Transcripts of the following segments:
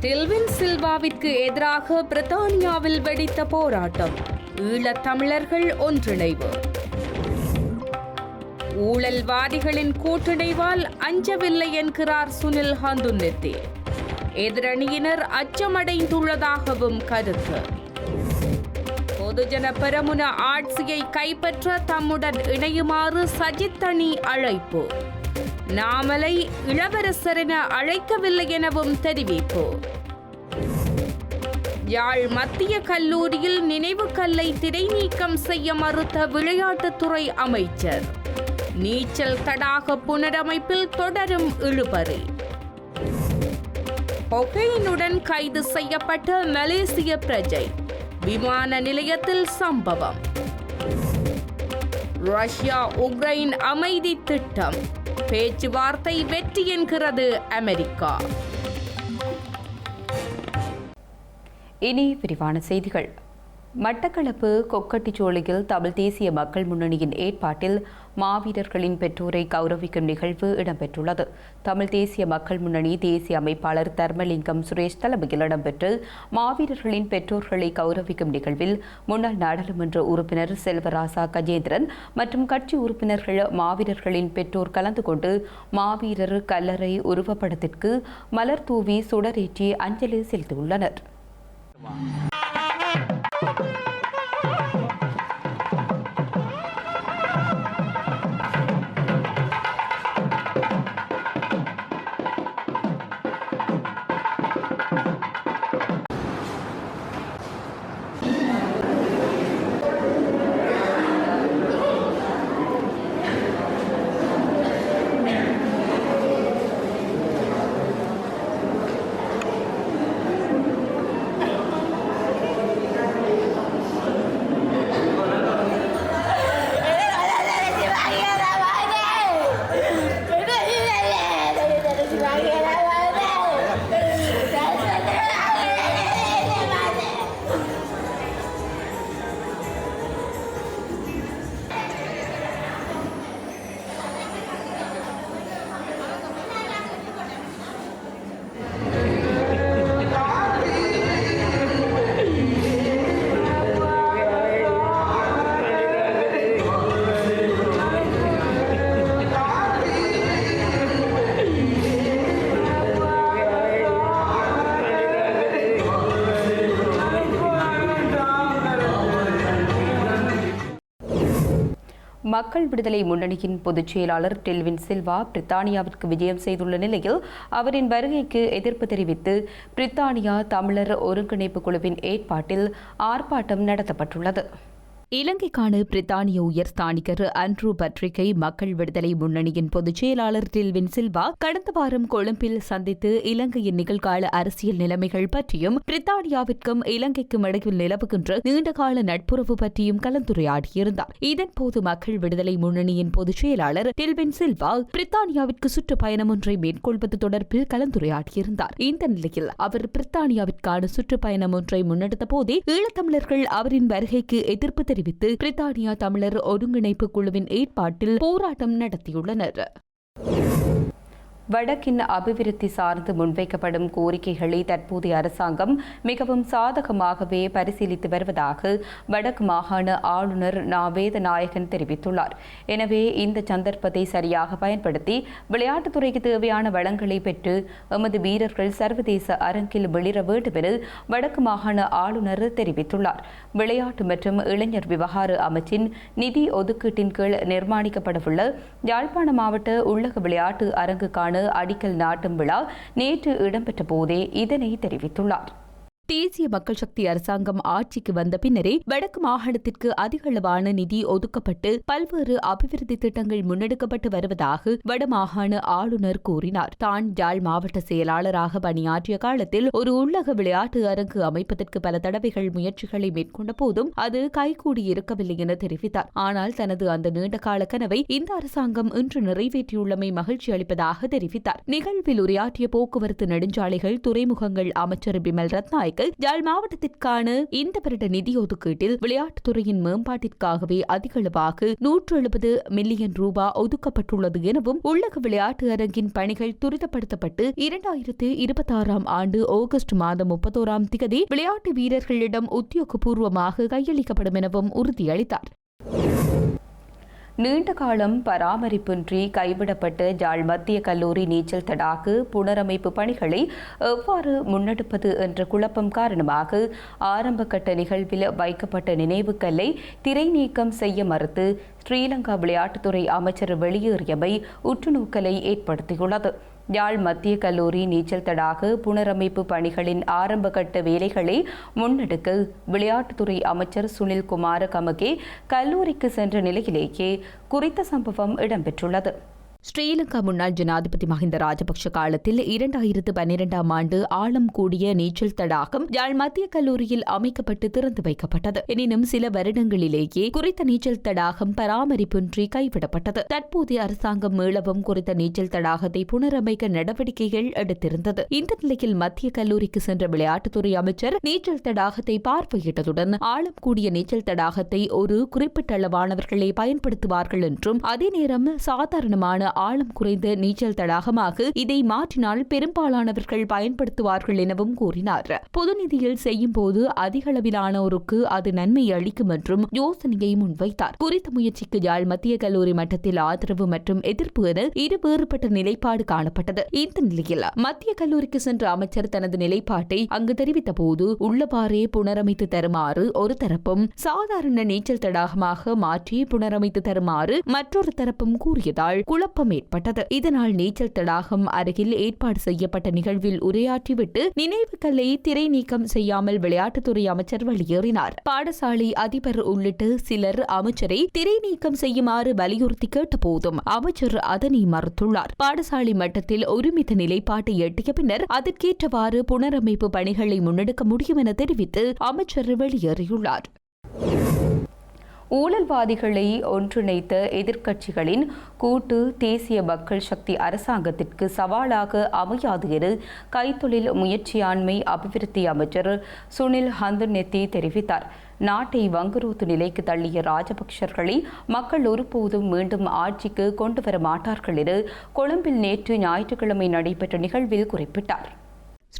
டில்வின் சில்வாவிற்கு எதிராக பிரித்தானியாவில் வெடித்த போராட்டம். ஈழத்தமிழர்கள் ஒன்றிணைவு. ஊழல்வாதிகளின் கூட்டிணைவால் அஞ்சவில்லை என்கிறார் சுனில் ஹந்துன்னெத்தி. எதிரணியினர் அச்சமடைந்துள்ளதாகவும் கருத்து. பொதுஜன பெரமுன ஆட்சியை கைப்பற்ற தம்முடன் இணையுமாறு சஜித் அழைப்பு. நாமலை இளவரசர் என அழைக்கவில்லை எனவும் தெரிவிப்பு. யாழ் மத்திய கல்லூரியில் நினைவு கல்லை திரைநீக்கம் செய்ய மறுத்த விளையாட்டுத்துறை அமைச்சர். நீச்சல் தடாக புனரமைப்பில் தொடரும் இழுபறி. கொகையினுடன் கைது செய்யப்பட்ட மலேசிய பிரஜை. விமான நிலையத்தில் சம்பவம். ரஷ்யா உக்ரைன் அமைதி திட்டம். பேச்சுவார்த்தை வெற்றி என்கிறது அமெரிக்கா. இனி விரிவான செய்திகள். மட்டக்களப்பு கொக்கட்டிச்சோலையில் தமிழ் தேசிய மக்கள் முன்னணியின் ஏற்பாட்டில் மாவீரர்களின் பெற்றோரை கௌரவிக்கும் நிகழ்வு இடம்பெற்றுள்ளது. தமிழ் தேசிய மக்கள் முன்னணி தேசிய அமைப்பாளர் தர்மலிங்கம் சுரேஷ் தலைமையில் இடம்பெற்று மாவீரர்களின் பெற்றோர்களை கௌரவிக்கும் நிகழ்வில் முன்னாள் நாடாளுமன்ற உறுப்பினர் செல்வராசா கஜேந்திரன் மற்றும் கட்சி உறுப்பினர்கள் மாவீரர்களின் பெற்றோர் கலந்து கொண்டு மாவீரர் கல்லறை உருவப்படத்திற்கு மலர் தூவி சுடரேற்றி அஞ்சலி செலுத்தியுள்ளனர். Thank you. மக்கள் விடுதலை முன்னணியின் பொதுச் செயலாளர் டெல்வின் சில்வா பிரித்தானியாவிற்கு விஜயம் செய்துள்ள நிலையில் அவரின் வருகைக்கு எதிர்ப்பு தெரிவித்து பிரித்தானியா தமிழர் ஒருங்கிணைப்பு குழுவின் ஏற்பாட்டில் ஆர்ப்பாட்டம் நடத்தப்பட்டுள்ளது. இலங்கைக்கான பிரித்தானிய உயர் ஸ்தானிகர் அன்ட்ரூ பட்ரிக்கை மக்கள் விடுதலை முன்னணியின் பொதுச் செயலாளர் டில்வின் சில்வா கடந்த வாரம் கொழும்பில் சந்தித்து இலங்கையின் நிகழ்கால அரசியல் நிலைமைகள் பற்றியும் பிரித்தானியாவிற்கும் இலங்கைக்கும் இடையில் நிலவுகின்ற நீண்டகால நட்புறவு பற்றியும் கலந்துரையாடியிருந்தார். இதன்போது மக்கள் விடுதலை முன்னணியின் பொதுச் செயலாளர் டில்வின் சில்வா பிரித்தானியாவிற்கு சுற்றுப்பயணம் ஒன்றை மேற்கொள்வது தொடர்பில் கலந்துரையாடியிருந்தார். இந்த நிலையில் அவர் பிரித்தானியாவிற்கான சுற்றுப்பயணம் ஒன்றை முன்னெடுத்த போதே ஈழத்தமிழர்கள் அவரின் வருகைக்கு எதிர்ப்பு தெரிவித்து பிரித்தானியா தமிழர் ஒருங்கிணைப்பு குழுவின் ஏற்பாட்டில் போராட்டம் நடத்தியுள்ளனர். வடக்கின் அபிவிருத்தி சார்ந்து முன்வைக்கப்படும் கோரிக்கைகளை தற்போதைய அரசாங்கம் மிகவும் சாதகமாகவே பரிசீலித்து வருவதாக வடக்கு மாகாண ஆளுநர் நா வேதநாயகன் தெரிவித்துள்ளார். எனவே இந்த சந்தர்ப்பத்தை சரியாக பயன்படுத்தி விளையாட்டுத்துறைக்கு தேவையான வளங்களை பெற்று எமது வீரர்கள் சர்வதேச அரங்கில் வெளிர வேண்டும் என வடக்கு மாகாண ஆளுநர் தெரிவித்துள்ளார். விளையாட்டு மற்றும் இளைஞர் விவகார அமைச்சின் நிதி ஒதுக்கீட்டின் கீழ் நிர்மாணிக்கப்படவுள்ள யாழ்ப்பாண மாவட்ட உள்ளக விளையாட்டு அரங்குக்கான அடிக்கல் நாட்டும் விழா நேற்று இடம்பெற்ற போதே இதனை தெரிவித்துள்ளார். தேசிய மக்கள் சக்தி அரசாங்கம் ஆட்சிக்கு வந்த பின்னரே வடக்கு மாகாணத்திற்கு அதிகளவான நிதி ஒதுக்கப்பட்டு பல்வேறு அபிவிருத்தி திட்டங்கள் முன்னெடுக்கப்பட்டு வருவதாக வடமாகாண ஆளுநர் கூறினார். தான் யாழ் மாவட்ட செயலாளராக பணியாற்றிய காலத்தில் ஒரு உள்ளக விளையாட்டு அரங்கு அமைப்பதற்கு பல தடவைகள் முயற்சிகளை மேற்கொண்ட போதும் அது கைகூடி இருக்கவில்லை என தெரிவித்தார். ஆனால் தனது அந்த நீண்டகால கனவை இந்த அரசாங்கம் இன்று நிறைவேற்றியுள்ளமை மகிழ்ச்சி அளிப்பதாக தெரிவித்தார். நிகழ்வில் உரையாற்றிய போக்குவரத்து நெடுஞ்சாலைகள் துறைமுகங்கள் அமைச்சர் பிமல் ரத்நாயக்கு யாழ் மாவட்டத்திற்கான இந்த வருட நிதி ஒதுக்கீட்டில் விளையாட்டுத்துறையின் மேம்பாட்டிற்காகவே அதிகளவாக நூற்று எழுபது மில்லியன் ரூபாய் ஒதுக்கப்பட்டுள்ளது எனவும் உள்ளக விளையாட்டு அரங்கின் பணிகள் துரிதப்படுத்தப்பட்டு இரண்டாயிரத்து இருபத்தாறாம் ஆண்டு ஆகஸ்ட் மாதம் முப்பத்தோராம் திகதி விளையாட்டு வீரர்களிடம் உத்தியோகபூர்வமாக கையளிக்கப்படும் எனவும் உறுதியளித்தார். நீண்ட காலம் பராமரிப்பின்றி கைவிடப்பட்ட ஜாழ் மத்திய கல்லூரி நீச்சல் தடாக்கு புனரமைப்பு பணிகளை எவ்வாறு முன்னெடுப்பது என்ற குழப்பம் காரணமாக ஆரம்பகட்ட நிகழ்வில் வைக்கப்பட்ட நினைவுக்கல்லை திரை நீக்கம் செய்ய மறுத்து ஸ்ரீலங்கா விளையாட்டுத்துறை அமைச்சர் வெளியேறியமை உற்றுநோக்கலை ஏற்படுத்தியுள்ளது. யாழ் மத்திய கல்லூரி நீச்சல் தடாக புனரமைப்பு பணிகளின் ஆரம்பகட்ட வேலைகளை முன்னெடுக்க விளையாட்டுத்துறை அமைச்சர் சுனில் குமார கமகே கல்லூரிக்கு சென்ற நிலையிலேயே குறித்த சம்பவம் இடம்பெற்றுள்ளது. ஸ்ரீலங்கா முன்னாள் ஜனாதிபதி மஹிந்த ராஜபக்ஷ காலத்தில் இரண்டாயிரத்து பன்னிரெண்டாம் ஆண்டு ஆழம் கூடிய நீச்சல் தடாகம் யாழ் மத்திய கல்லூரியில் அமைக்கப்பட்டு திறந்து வைக்கப்பட்டது. எனினும் சில வருடங்களிலேயே குறித்த நீச்சல் தடாகம் பராமரிப்பின்றி கைவிடப்பட்டது. தற்போதைய அரசாங்கம் மீளவும் குறித்த நீச்சல் தடாகத்தை புனரமைக்க நடவடிக்கைகள் எடுத்திருந்தது. இந்த நிலையில் மத்திய கல்லூரிக்கு சென்ற விளையாட்டுத்துறை அமைச்சர் நீச்சல் தடாகத்தை பார்வையிட்டதுடன் ஆழம் கூடிய நீச்சல் தடாகத்தை ஒரு குறிப்பிட்ட அளவானவர்களே பயன்படுத்துவார்கள் என்றும் அதே நேரம் சாதாரணமான ஆழம் குறைந்த நீச்சல் தடாகமாக இதை மாற்றினால் பெரும்பாலானவர்கள் பயன்படுத்துவார்கள் எனவும் கூறினார். பொதுநிதியில் செய்யும் போது அதிக அளவிலானோருக்கு அது நன்மை அளிக்கும் என்றும் யோசனையை முன்வைத்தார். குறித்த முயற்சிக்கு யாழ் மத்திய கல்லூரி மட்டத்தில் ஆதரவு மற்றும் எதிர்ப்பு என இரு வேறுபட்ட நிலைப்பாடு காணப்பட்டது. இந்த நிலையில் மத்திய கல்லூரிக்கு சென்ற அமைச்சர் தனது நிலைப்பாட்டை அங்கு தெரிவித்த போது உள்ளவாறே புனரமைத்து தருமாறு ஒரு தரப்பும் சாதாரண நீச்சல் தடாகமாக மாற்றி புனரமைத்து தருமாறு மற்றொரு தரப்பும் கூறியதால் குழப்பம் ஏற்பட்டது இதனால் நீச்சல் தடாகம் அருகில் ஏற்பாடு செய்யப்பட்ட நிகழ்வில் உரையாற்றிவிட்டு நினைவு கல்லை திரை நீக்கம் செய்யாமல் விளையாட்டுத்துறை அமைச்சர் வெளியேறினார் பாடசாலை அதிபர் உள்ளிட்ட சிலர் அமைச்சரை திரை நீக்கம் செய்யுமாறு வலியுறுத்தி கேட்ட போதும் அமைச்சர் அதனை மறுத்துள்ளார். பாடசாலை மட்டத்தில் ஒருமித்த நிலைப்பாட்டை எட்டிய பின்னர் அதற்கேற்றவாறு புனரமைப்பு பணிகளை முன்னெடுக்க முடியும் என தெரிவித்து அமைச்சர் வெளியேறியுள்ளார் ஊழல்வாதிகளை ஒன்றிணைத்த எதிர்க்கட்சிகளின் கூட்டு தேசிய மக்கள் சக்தி அரசாங்கத்திற்கு சவாலாக அமையாது என கைத்தொழில் முயற்சியாண்மை அபிவிருத்தி அமைச்சர் சுனில் ஹந்துநெத்தி தெரிவித்தார். நாட்டை வங்குரோத்து நிலைக்கு தள்ளிய ராஜபக்சர்களை மக்கள் ஒருபோதும் மீண்டும் ஆட்சிக்கு கொண்டு வர மாட்டார்கள் என கொழும்பில் நேற்று ஞாயிற்றுக்கிழமை நடைபெற்ற நிகழ்வில் குறிப்பிட்டார்.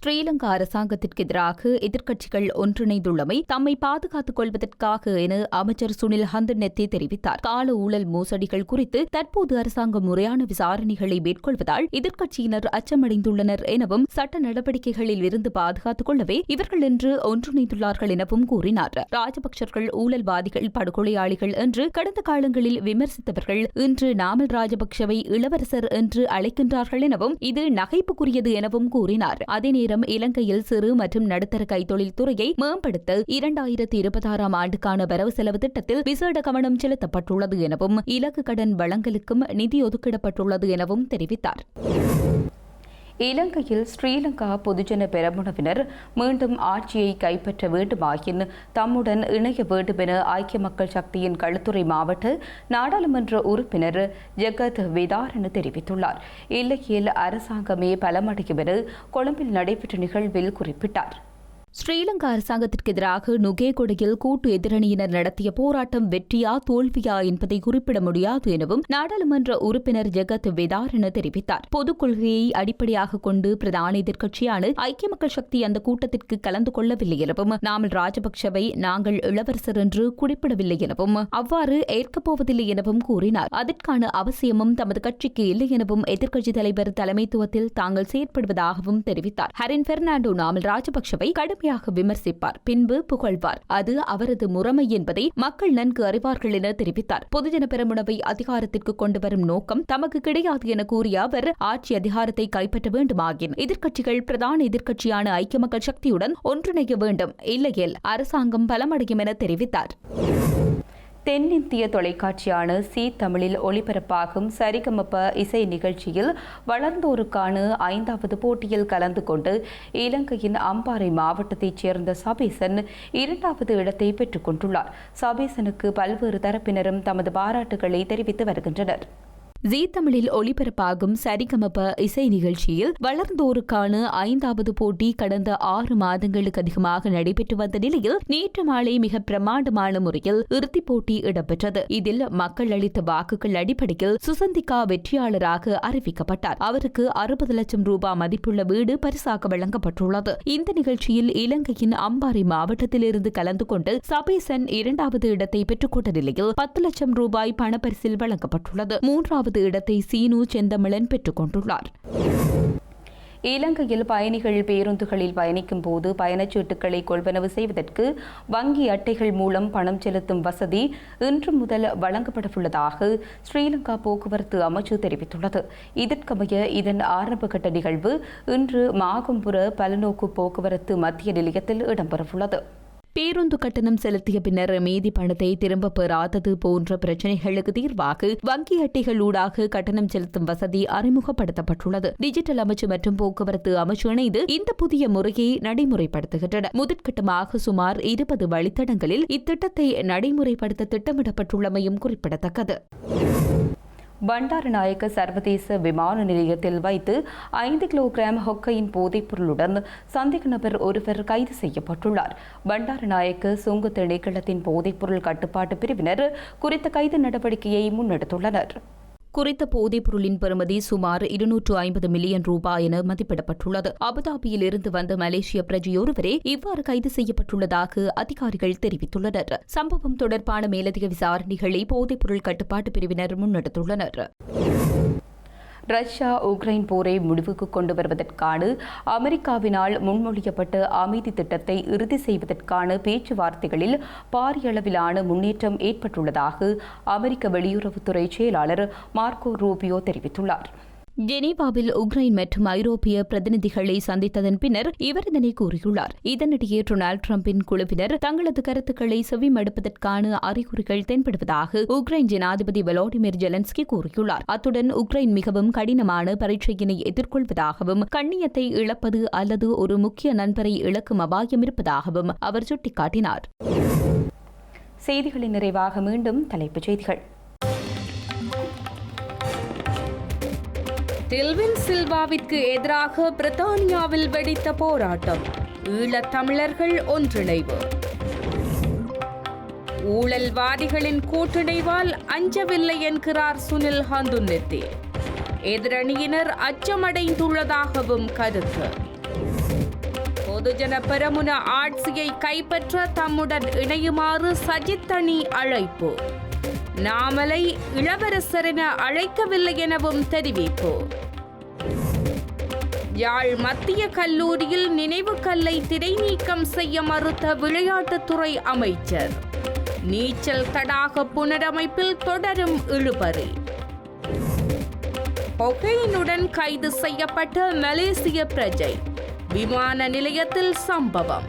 ஸ்ரீலங்கா அரசாங்கத்திற்கு எதிராக எதிர்க்கட்சிகள் ஒன்றிணைந்துள்ளமை தம்மை பாதுகாத்துக் கொள்வதற்காக என அமைச்சர் சுனில் ஹந்தனெத்தே தெரிவித்தார். கால ஊழல் மோசடிகள் குறித்து தற்போது அரசாங்கம் முறையான விசாரணைகளை மேற்கொள்வதால் எதிர்க்கட்சியினர் அச்சமடைந்துள்ளனர் எனவும் சட்ட நடவடிக்கைகளில் இருந்து பாதுகாத்துக் கொள்ளவே இவர்கள் இன்று ஒன்றிணைந்துள்ளார்கள் எனவும் கூறினார். ராஜபக்சர்கள் ஊழல்வாதிகள் படுகொலையாளிகள் என்று கடந்த காலங்களில் விமர்சித்தவர்கள் இன்று நாமல் ராஜபக்சவை இளவரசர் என்று அழைக்கின்றார்கள் எனவும் இது நகைப்புக்குரியது எனவும் கூறினார். அதே நேரம் இலங்கையில் சிறு மற்றும் நடுத்தர கைத்தொழில் துறையை மேம்படுத்த இரண்டாயிரத்தி இருபத்தாறாம் ஆண்டுக்கான வரவு செலவு திட்டத்தில் விசேட கவனம் செலுத்தப்பட்டுள்ளது எனவும் இலக்கு கடன் வழங்கலுக்கும் நிதி ஒதுக்கிடப்பட்டுள்ளது எனவும் தெரிவித்தார். இலங்கையில் ஸ்ரீலங்கா பொதுஜன பெரமுனவினர் மீண்டும் ஆட்சியை கைப்பற்ற வேண்டுமாயின் தம்முடன் இணைய வேண்டும் என ஐக்கிய மக்கள் சக்தியின் களுத்துறை மாவட்ட நாடாளுமன்ற உறுப்பினர் ஜெகத் விதாரன் தெரிவித்துள்ளார். இல்லையில் அரசாங்கமே பலமடையும் என கொழும்பில் நடைபெற்ற நிகழ்வில் குறிப்பிட்டார். ஸ்ரீலங்கா அரசாங்கத்திற்கு எதிராக நுகேகொடையில் கூட்டு எதிரணியினர் நடத்திய போராட்டம் வெற்றியா தோல்வியா என்பதை குறிப்பிட முடியாது எனவும் நாடாளுமன்ற உறுப்பினர் ஜெகத் வேதாரண தெரிவித்தார். பொதுக் கொள்கையை அடிப்படையாக கொண்டு பிரதான எதிர்க்கட்சியான ஐக்கிய மக்கள் சக்தி அந்த கூட்டத்திற்கு கலந்து கொள்ளவில்லை எனவும் நாமல் ராஜபக்சவை நாங்கள் இளவரசர் என்று குறிப்பிடவில்லை எனவும் அவ்வாறு ஏற்கப் போவதில்லை எனவும் கூறினார். அதற்கான அவசியமும் தமது கட்சிக்கு இல்லை எனவும் எதிர்க்கட்சித் தலைவர் தலைமைத்துவத்தில் தாங்கள் செயற்படுவதாகவும் தெரிவித்தார். ஹரின் பெர்னாண்டோ நாமல் ராஜபக்சவை கடும் கடுமையாக விமர்சிப்பார் பின்பு புகழ்வார். அது அவரது முறைமை என்பதை மக்கள் நன்கு அறிவார்கள் என தெரிவித்தார். பொதுஜன பெரமுனவை அதிகாரத்திற்கு கொண்டு வரும் நோக்கம் தமக்கு கிடையாது என கூறிய அவர் ஆட்சி அதிகாரத்தை கைப்பற்ற வேண்டுமாயின். எதிர்க்கட்சிகள் பிரதான எதிர்க்கட்சியான ஐக்கிய மக்கள் சக்தியுடன் ஒன்றிணைய வேண்டும். இல்லையில் அரசாங்கம் பலமடையும் என தெரிவித்தார். தென்னிந்திய தொலைக்காட்சியான சி தமிழில் ஒளிபரப்பாகும் சரிகமப்ப இசை நிகழ்ச்சியில் வளர்ந்தோருக்கான ஐந்தாவது போட்டியில் கலந்து கொண்டு இலங்கையின் அம்பாறை மாவட்டத்தைச் சேர்ந்த சபீசன் இரண்டாவது இடத்தை பெற்றுக் கொண்டுள்ளார். சபீசனுக்கு பல்வேறு தரப்பினரும் தமது பாராட்டுகளை தெரிவித்து வருகின்றனர். ஜீ தமிழில் ஒளிபரப்பாகும் சரிகமப இசை நிகழ்ச்சியில் வளர்ந்தோருக்கான ஐந்தாவது போட்டி கடந்த ஆறு மாதங்களுக்கு அதிகமாக நடைபெற்று வந்த நிலையில் நேற்று மாலை மிக பிரமாண்டமான முறையில் இறுதிப் போட்டி இடம்பெற்றது. இதில் மக்கள் அளித்த வாக்குகள் அடிப்படையில் சுசந்திகா வெற்றியாளராக அறிவிக்கப்பட்டார். அவருக்கு அறுபது லட்சம் ரூபாய் மதிப்புள்ள வீடு பரிசாக வழங்கப்பட்டுள்ளது. இந்த நிகழ்ச்சியில் இலங்கையின் அம்பாறை மாவட்டத்திலிருந்து கலந்து கொண்டு சபேசன் இரண்டாவது இடத்தை பெற்றுக்கொண்ட நிலையில் பத்து லட்சம் ரூபாய் பணப்பரிசில் வழங்கப்பட்டுள்ளது. மூன்றாவது மூன்றாவது இடத்தை சீனு செந்தமிழன் பெற்றுக் கொண்டுள்ளார். இலங்கையில் பயணிகள் பேருந்துகளில் பயணிக்கும் போது பயணச்சீட்டுகளை கொள்வனவு செய்வதற்கு வங்கி அட்டைகள் மூலம் பணம் செலுத்தும் வசதி இன்று முதல் வழங்கப்படவுள்ளதாக ஸ்ரீலங்கா போக்குவரத்து அமைச்சு தெரிவித்துள்ளது. இதற்கமைய இதன் ஆரம்பகட்ட நிகழ்வு இன்று மாகம்புர பலநோக்கு போக்குவரத்து மத்திய நிலையத்தில் இடம்பெறவுள்ளது. பேருந்து கட்டணம் செலுத்திய பின்னர் மீதி பணத்தை திரும்ப பெறாதது போன்ற பிரச்சினைகளுக்கு தீர்வாக வங்கி அட்டைகள் ஊடாக கட்டணம் செலுத்தும் வசதி அறிமுகப்படுத்தப்பட்டுள்ளது. டிஜிட்டல் அமைச்சு மற்றும் போக்குவரத்து அமைச்சு இணைந்து இந்த புதிய முறையை நடைமுறைப்படுத்துகின்றன. முதற்கட்டமாக சுமார் இருபது வழித்தடங்களில் இத்திட்டத்தை நடைமுறைப்படுத்த திட்டமிடப்பட்டுள்ளமையும் குறிப்பிடத்தக்கது. பண்டாரநாயக்க சர்வதேச விமான நிலையத்தில் வைத்து ஐந்து கிலோகிராம் ஹொக்கையின் போதைப் பொருளுடன் சந்தேக நபர் ஒருவர் கைது செய்யப்பட்டுள்ளார். பண்டாரநாயக்க சுங்கு திணைக்களத்தின் போதைப்பொருள் கட்டுப்பாட்டு பிரிவினர் குறித்த கைது நடவடிக்கையை முன்னெடுத்துள்ளனர். குறித்த போதைப் பொருளின் பெறுமதி சுமார் இருநூற்று ஐம்பது மில்லியன் ரூபாய் என மதிப்பிடப்பட்டுள்ளது. அபுதாபியில் இருந்து வந்த மலேசிய பிரஜையொருவரே இவ்வாறு கைது செய்யப்பட்டுள்ளதாக அதிகாரிகள் தெரிவித்துள்ளனர். சம்பவம் தொடர்பான மேலதிக விசாரணைகளை போதைப் பொருள் கட்டுப்பாட்டு பிரிவினர் முன்னெடுத்துள்ளனர். ரஷ்யா உக்ரைன் போரை முடிவுக்கு கொண்டு வருவதற்கான அமெரிக்காவினால் முன்மொழியப்பட்ட அமைதி திட்டத்தை இறுதி செய்வதற்கான பேச்சுவார்த்தைகளில் பாரிய அளவிலான முன்னேற்றம் ஏற்பட்டுள்ளதாக அமெரிக்க வெளியுறவுத்துறை செயலாளர் மார்க்கோ ரூபியோ தெரிவித்துள்ளார். ஜெனீவாவில் உக்ரைன் மற்றும் ஐரோப்பிய பிரதிநிதிகளை சந்தித்ததன் பின்னர் இவர் இதனை கூறியுள்ளார். இதனிடையே டொனால்டு டிரம்பின் குழுவினர் தங்களது கருத்துக்களை செவிமடுப்பதற்கான அறிகுறிகள் தென்படுவதாக உக்ரைன் ஜனாதிபதி வலோடிமிர் ஜெலன்ஸ்கி கூறியுள்ளார். அத்துடன் உக்ரைன் மிகவும் கடினமான பரீட்சையினை எதிர்கொள்வதாகவும் கண்ணியத்தை இழப்பது அல்லது ஒரு முக்கிய நண்பரை இழக்கும் அபாயம் இருப்பதாகவும் அவர் சுட்டிக்காட்டினார். செய்திகளின் நிறைவாக மீண்டும் தலைப்புச் செய்திகள். டில்வின் சில்வாவிற்கு எதிராக பிரித்தானியாவில் வெடித்த போராட்டம். ஈழத் தமிழர்கள் ஒன்றிணைவு. ஊழல்வாதிகளின் கூட்டிணைவால் அஞ்சவில்லை என்கிறார் சுனில் ஹந்துன்னெத்தி. எதிரணியினர் அச்சமடைந்துள்ளதாகவும் கருத்து. பொதுஜன பெரமுன ஆட்சியை கைப்பற்ற தம்முடன் இணையுமாறு சஜித் அழைப்பு. நாமலை இளவரசர் என அழைக்கவில்லை எனவும் தெரிவிப்பு. யாழ் மத்திய கல்லூரியில் நினைவு கல்லை திரைநீக்கம் செய்ய மறுத்த விளையாட்டுத்துறை அமைச்சர். நீச்சல் தடாக புனரமைப்பில் தொடரும் இழுபறி. கொகைனுடன் கைது செய்யப்பட்ட மலேசிய பிரஜை. விமான நிலையத்தில் சம்பவம்.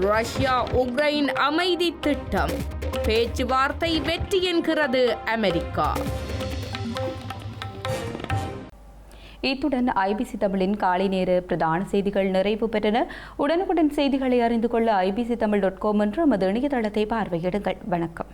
ரஷ்யா உக்ரைன் அமைதி திட்டம். பேச்சுவார்த்தை வெற்றி என்கிறது அமெரிக்கா. இத்துடன் ஐபிசி தமிழின் காலை நேர பிரதான செய்திகள் நிறைவு பெற்றன. உடனுக்குடன் செய்திகளை அறிந்து கொள்ள ஐபிசி தமிழ் டாட் காம் என்ற நமது இணையதளத்தை பார்வையிடுங்கள். வணக்கம்.